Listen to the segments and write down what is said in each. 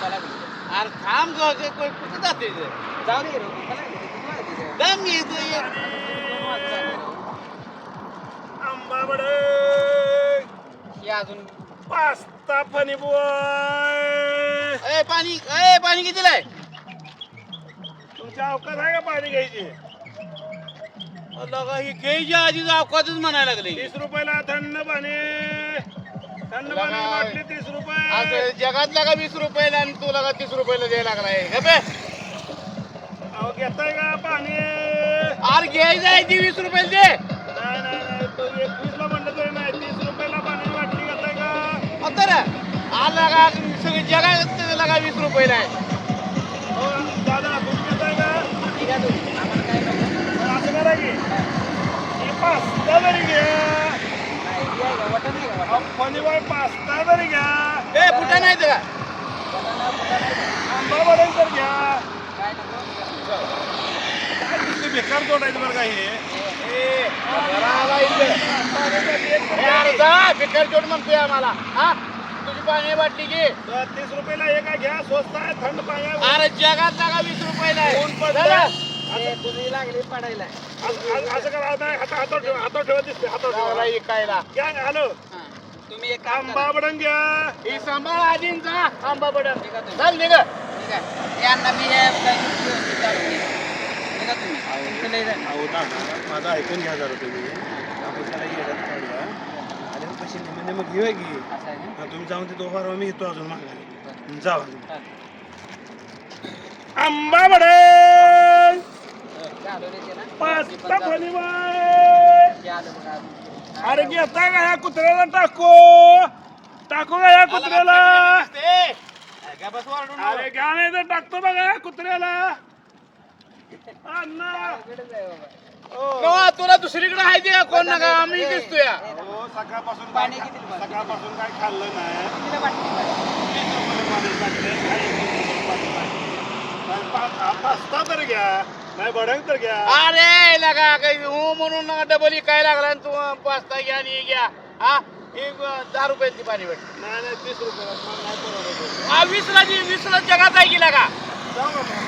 अरे थांब कुठं जाते ते? जाऊ दे. रे? दम येतो ये. हे अजून. पास्ता फनी बॉय ए पाणी ए पाणी कितीला आहे तुमच्या अवकाश आहे का पाणी घ्यायची? ही घ्यायच्या आधीच अवकातच म्हणायला लागले. तीस रुपयाला थंड पाणी. तीस असं रुपये जगात लागा वीस रुपयाला आणि तू लागा तीस रुपयाला द्यायला लागलाय हे? बे अहो घेताय का पाणी? अरे घ्यायचं आहे ती वीस रुपयाला दे. नाही नाही नाही तो एकवीसला म्हणलं तरी नाही तीस रुपयाला पाणी घेताय का? तर आला का? सगळी जगात लागा वीस रुपयाला आहे? हो दादा तुम्ही घेताय का? असं करा की. ही नाही हे आहे का वटण बॉय पास्ता तरी घ्या ए कुठं नाही नाही का? आंबा बडे तर घ्या काय नुसते बेकार तोडायचं बरं का हे ए, जरा आला इथं. ए, अरे जा बेकार जोड म्हणतोय आम्हाला हा तुझी पाणी तर तीस रुपयाला एका घ्या स्वस्त आहे थंड पाणी आहे. अरे जगात लागा वीस रुपयाला आहे ऊन पडलंय. चला. हे तुझी लागली पडायला असं असं- असं करा आता हाता हातावर ठेवा हातावर ठेवा दिसते हातावर ठेवा इकायला घ्या हॅलो हा. तुम्ही एक काम आंबा करा. घ्या ही सांभाळ आधींचा आंबा बडन ठीक आहे तुम्ही. चल निघ. ठीक आहे यांना मी हे तुम्ही. तुमचं लय झालं. अहो दादा माझं ऐकून घ्या जरा तुम्ही. आपण त्याला आणि मग म्हणजे घेऊया की? असं आहे ना? हा, तुम्ही जाऊन ते दोघा मी येतो अजून माघारी. जाऊ अजून चालेल. आंबा रे ते ना? पास्ता ते आलं बघा अजून. अरे घेताय का ह्या कुत्र्याला टाकू टाकू का ह्या कुत्र्याला अरे घ्या नाही तर टाकतो बघा ह्या कुत्र्याला अण्णा तुला दुसरीकडे आहे ते का कोण नका आम्ही दिसतोय हो सकाळपासून पाणी किती? सकाळपासून काय खाल्लं नाही? वीस रुपये पाणी रुपये पा- हा पास्ता तर घ्या नाही बडंग तर घ्या अरे हो म्हणून डबल काय लागला आणि तू पास्ता घ्या आणि हे घ्या. हा? एक दहा रुपयाची पाणी भेट. नाही नाही तीस रुपये. मला नाही परवडत. हा. वीसला जी वीसला जगात आहे की जाऊ का मग?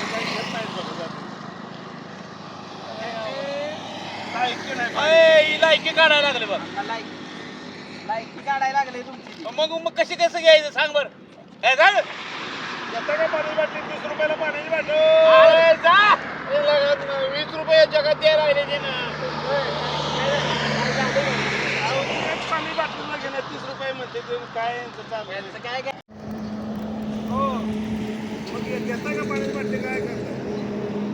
काही घेत नाही नाही ही लायकी काढायला लागले बघ. मला लाईक लाईकी काढायला लागले तुमची. मग मग कशी कसं घ्यायचं सांग बर. हे सांग घेता का पाणी बाटली? तीस रुपयाला पाण्याची बाटली. अरे जा. हे वीस रुपये जगात द्यायला राहिले ते ना. पाणी बाटलीला घेण्यात तीस रुपये म्हणते ते काय यांचं चालू आहे? यांचं काय काय हो मग हे घेता का बाटली काय करता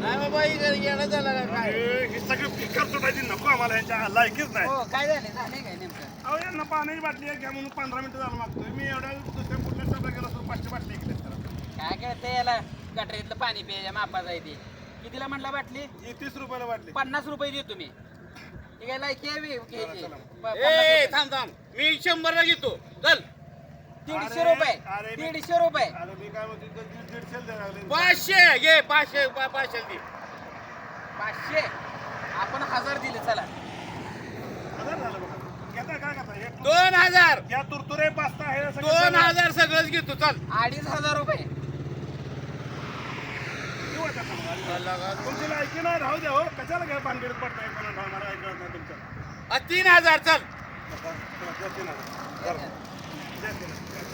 नाही बाबा ही घरी येणं झालं का काय? अरे, ही सगळी पिकर सुटायची नको आम्हाला यांच्या लायकीच नाही. हो काय झाले? झाले काय नेमकं? अहो यांना पाण्याची बाटली एक घ्या म्हणून पंधरा मिनिटं झालं मागतोय. मी एवढ्या दुसऱ्या कुठल्या सभा गेलो असतो पाचशे बाटली तर काय कळतं याला? गटरीतलं पाणी प्यायच्या मापाचं आहे ते. कितीला म्हटलं बाटली? ही तीस रुपयाला बाटली. पन्नास रुपये देतो तुम्ही ठीक आहे लायकी आहे बी घ्यायची. चला. प- ए पन्नास रुपये. थांब थांब. मी शंभरला घेतो. चल. दीडशे अरे, रुपये अरे मी- दीडशे रुपये. अरे मी काय म्हणतो ते दीड दीडशे द्यायला लागले. पाचशे घे पाचशे पा- पाचशे दे. पाचशे. आपण हजार दिले चला. हजार झालं बघा. घेता काय करता एक दोन हजार. या तुरतुरे पास्ता हे सगळं दोन हजार सगळंच घेतो चल. अडीच हजार रुपये. आता. तुमची लायकी नाही राहू द्या हो कशाला घ्या भानगडीत पडताय कोणा मला ऐकत नाही तुमचं अ, तीन हजार चल आता, चला, द्या तीन हजार. बरं. द्या तीन हजार.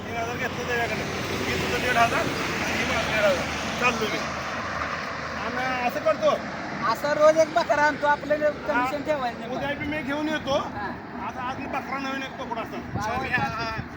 तीन हजार घेतलं त्याच्याकडे मी तुझं दीड हजार आणि ही मला दीड हजार चाललो मी आणि असं करतो असं रोज एक बकरा आणतो आपल्याला कमिशन ठेवायचं उद्या. बी मी घेऊन येतो. आता आज मी बकरा नवीन एक पकडा असतात